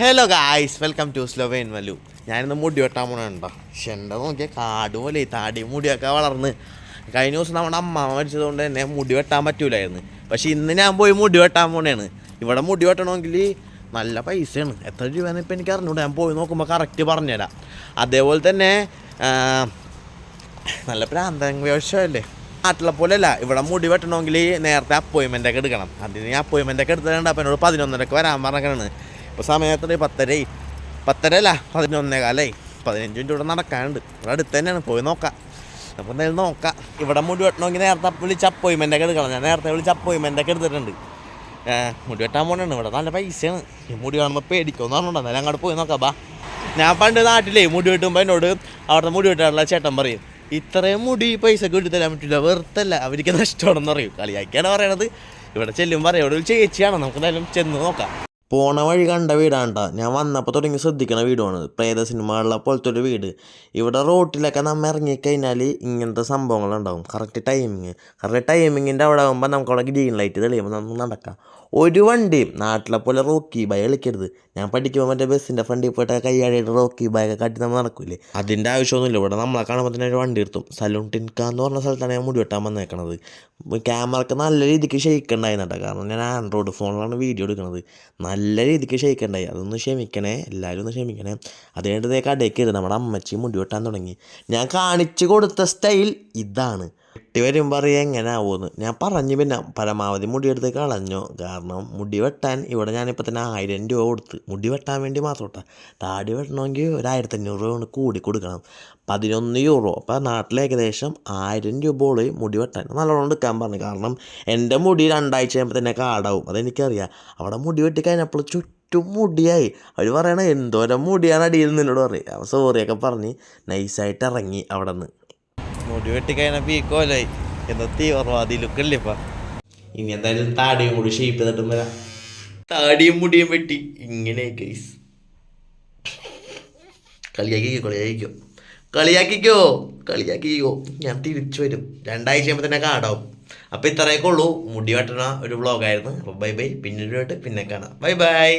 Hello guys welcome to സ്ലോവേൻ വലു ഞാനിന്ന് മുടി വെട്ടാൻ പോണുണ്ടോ പക്ഷെ എന്റെ നോക്കിയാൽ കാട് പോലെ താടി മുടിയൊക്കെ വളർന്ന്. കഴിഞ്ഞ ദിവസം നമ്മുടെ അമ്മ മരിച്ചതുകൊണ്ട് തന്നെ മുടി വെട്ടാൻ പറ്റൂലായിരുന്നു. പക്ഷെ ഇന്ന് ഞാൻ പോയി മുടി വെട്ടാൻ പോണേണ്. ഇവിടെ മുടി വെട്ടണമെങ്കിൽ നല്ല പൈസയാണ്. എത്ര രൂപയെന്ന് ഇപ്പം എനിക്ക് അറിഞ്ഞൂടെ. ഞാൻ പോയി നോക്കുമ്പോൾ കറക്റ്റ് പറഞ്ഞുതരാം. അതേപോലെ തന്നെ നല്ല പ്രാന്തം വ്യവസായമല്ലേ നാട്ടിലെ പോലെയല്ല. ഇവിടെ മുടി വെട്ടണമെങ്കിൽ നേരത്തെ അപ്പോയിൻമെന്റ് ഒക്കെ എടുക്കണം. അതിന് ഞാൻ അപ്പോയിൻമെന്റ് ഒക്കെ എടുത്തിട്ടുണ്ട്. അപ്പം എന്നോട് പതിനൊന്നരക്ക് വരാൻ പറഞ്ഞാണ് ഇപ്പോൾ സമയത്ത് പത്തരയായി. പത്തര അല്ല പതിനൊന്നേ കാലായി. പതിനഞ്ച് മിനിറ്റ് ഇവിടെ നടക്കാനുണ്ട്. ഇവിടെ അടുത്ത് തന്നെയാണ്. പോയി നോക്കാം. അപ്പോൾ എന്തായാലും നോക്കാം. ഇവിടെ മുടി വെട്ടണമെങ്കിൽ നേരത്തെ വിളിച്ച് അപ്പോയിൻമെന്റ് ഒക്കെ എടുക്കണം. ഞാൻ നേരത്തെ വിളിച്ച് അപ്പോയിൻമെന്റ് ഒക്കെ എടുത്തിട്ടുണ്ട്. മുടി വെട്ടാൻ പോകണുണ്ട് ഇവിടെ നല്ല പൈസയാണ്. ഈ മുടി കാണുമ്പോൾ പേടിക്കുമെന്ന് പറഞ്ഞിട്ടുണ്ട്. എന്നാലും അങ്ങോട്ട് പോയി നോക്കാം. ബാ. ഞാൻ പണ്ട് നാട്ടിലേ മുടി വെട്ടുമ്പോൾ എന്നോട് അവിടുത്തെ മുടി വെട്ടാനുള്ള ചേട്ടൻ പറയും ഇത്രയും മുടി പൈസ കിട്ടി തരാൻ പറ്റില്ല. വെറുത്തല്ല. അവർക്ക് നഷ്ടമാണെന്ന് പറയും. കളിയാക്കിയാണ് പറയണത്. ഇവിടെ ചെല്ലും പറയും ഇവിടെ ഒരു ചേച്ചിയാണ്? നമുക്ക് എന്തായാലും ചെന്ന് നോക്കാം. പോണ വഴി കണ്ട വീടാണ്ട. ഞാൻ വന്നപ്പോൾ തുടങ്ങി ശ്രദ്ധിക്കണ വീടുമാണ് പ്രേത സിനിമകളിലെ പോലത്തെ ഒരു വീട്. ഇവിടെ റോട്ടിലൊക്കെ നമ്മൾ ഇറങ്ങിക്കഴിഞ്ഞാൽ ഇങ്ങനത്തെ സംഭവങ്ങളുണ്ടാവും. കറക്റ്റ് ടൈമിങ് കറക്റ്റ് ടൈമിങ്ങിന്റെ അവിടെ ആകുമ്പോൾ നമുക്ക് അവിടെ ഗ്രീൻ ലൈറ്റ് തെളിയുമ്പോൾ നമുക്ക് നടക്കാം. ഒരു വണ്ടിയും നാട്ടിലെ പോലെ റോക്കി ബൈ കളിക്കരുത്. ഞാൻ പഠിക്കുമ്പോൾ മറ്റേ ബസ്സിന്റെ ഫ്രണ്ടിൽ പോയിട്ട് കയ്യാടിയിട്ട് റോക്കി ബൈ ഒക്കെ കാട്ടി നമ്മൾ നടക്കില്ലേ അതിന്റെ ആവശ്യമൊന്നുമില്ല. ഇവിടെ നമ്മളെ കാണുമ്പോൾ തന്നെ ഒരു വണ്ടി എടുത്തും സലൂൺ ടിൻക എന്ന് പറഞ്ഞ സ്ഥലത്താണ് ഞാൻ മുടി വെട്ടാൻ വന്നേക്കണത്. ക്യാമറക്ക് നല്ല രീതിക്ക് ഷെയ്ക്ക് നട്ടോ കാരണം ഞാൻ ആൻഡ്രോയിഡ് ഫോണിലാണ് വീഡിയോ എടുക്കുന്നത് നല്ല രീതിക്ക് ഷെയ്ക്ക് ഉണ്ടായി. അതൊന്ന് ക്ഷമിക്കണേ. എല്ലാവരും ഒന്ന് ക്ഷമിക്കണേ. അത് കഴിഞ്ഞിട്ട് കയറി. നമ്മുടെ അമ്മച്ചി മുടി വെട്ടാൻ തുടങ്ങി. ഞാൻ കാണിച്ചു കൊടുത്ത സ്റ്റൈൽ ഇതാണ്. വെട്ടി വരുമ്പോൾ അറിയാം എങ്ങനെ ആവുമെന്ന് ഞാൻ പറഞ്ഞു പിന്നെ പരമാവധി മുടിയെടുത്ത് കളഞ്ഞു. കാരണം മുടി വെട്ടാൻ ഇവിടെ ഞാനിപ്പോൾ തന്നെ ആയിരം രൂപ കൊടുത്ത്. മുടി വെട്ടാൻ വേണ്ടി മാത്രം കേട്ടോ താടി വെട്ടണമെങ്കിൽ ഒരു ആയിരത്തഞ്ഞൂറ് രൂപ കൂടി കൊടുക്കണം. പതിനൊന്ന് യൂറോ. അപ്പോൾ നാട്ടിൽ ഏകദേശം ആയിരം രൂപയോളം മുടി വെട്ടാൻ. നല്ലോണം എടുക്കാൻ പറഞ്ഞു. കാരണം എന്റെ മുടി രണ്ടാഴ്ച കഴിയുമ്പോൾ തന്നെ കാടാവും. അതെനിക്കറിയാം. അവിടെ മുടി വെട്ടി കഴിഞ്ഞപ്പോൾ ചുറ്റും മുടിയായി. അവർ പറയണ എന്തോരം മുടിയാണ് അടിയിൽ നിന്നോട് പറയും. സോറിയൊക്കെ പറഞ്ഞ് നൈസായിട്ട് ഇറങ്ങി അവിടെ നിന്ന് മുടി വെട്ടി കഴിഞ്ഞാൽ കോലായി. എന്താ തീവ്രവാദി ലുക്കല്ലേ ഇപ്പം ഇനി എന്തായാലും താടിയും മുടി ഷേപ്പ് ചെയ്തിട്ടും വരാം. താടിയും മുടിയും വെട്ടി. ഇങ്ങനെ കേസ് കളിയാക്കിക്കോ കളിയാക്കിക്കോ. കളിയാക്കിക്കോ കളിയാക്കിക്കോ. ഞാൻ തിരിച്ചു വരും. രണ്ടാഴ്ച കഴിയുമ്പോൾ തന്നെ കാടാവും. അപ്പോൾ ഇത്രയൊക്കെ ഉള്ളൂ. മുടി വെട്ടണ ഒരു വ്ളോഗായിരുന്നു അപ്പോൾ ബൈ ബൈ പിന്നെ ഒരു വട്ടം പിന്നെ കാണാം. Bye bye